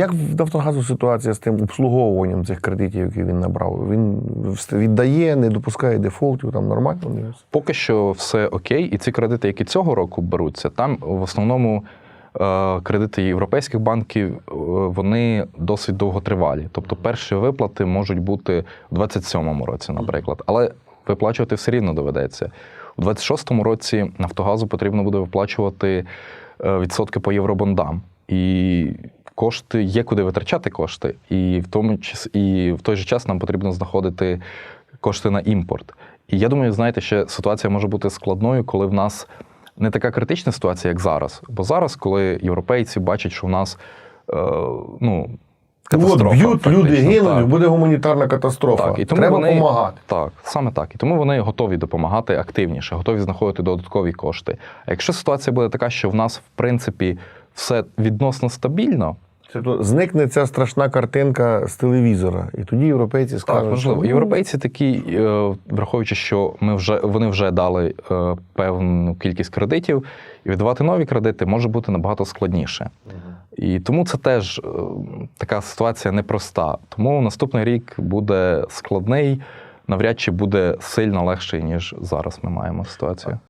як в Нафтогазу ситуація з тим обслуговуванням цих кредитів, які він набрав? Він віддає, не допускає дефолтів, там нормально? Поки що все окей, і ці кредити, які цього року беруться, там в основному е, кредити європейських банків е, вони досить довготривалі. Тобто перші виплати можуть бути у 27-му році, наприклад, але виплачувати все рівно доведеться. У 26-му році Нафтогазу потрібно буде виплачувати е, відсотки по євробондам. І кошти є куди витрачати кошти, і в тому і в той же час нам потрібно знаходити кошти на імпорт. І я думаю, знаєте, ще ситуація може бути складною, коли в нас не така критична ситуація, як зараз. Бо зараз, коли європейці бачать, що в нас е, ну, От б'ють, люди гинуть, буде гуманітарна катастрофа. Так, і тому Треба вони, допомагати. Так, саме так. І тому вони готові допомагати активніше, готові знаходити додаткові кошти. А якщо ситуація буде така, що в нас, в принципі, все відносно стабільно, Це то зникне ця страшна картинка з телевізора, і тоді європейці скажуть, Так, можливо. що, Європейці такі, е, враховуючи, що ми вже вони вже дали е, певну кількість кредитів, і віддавати нові кредити може бути набагато складніше. І тому це теж е, така ситуація непроста. Тому наступний рік буде складний, навряд чи буде сильно легший, ніж зараз ми маємо ситуацію.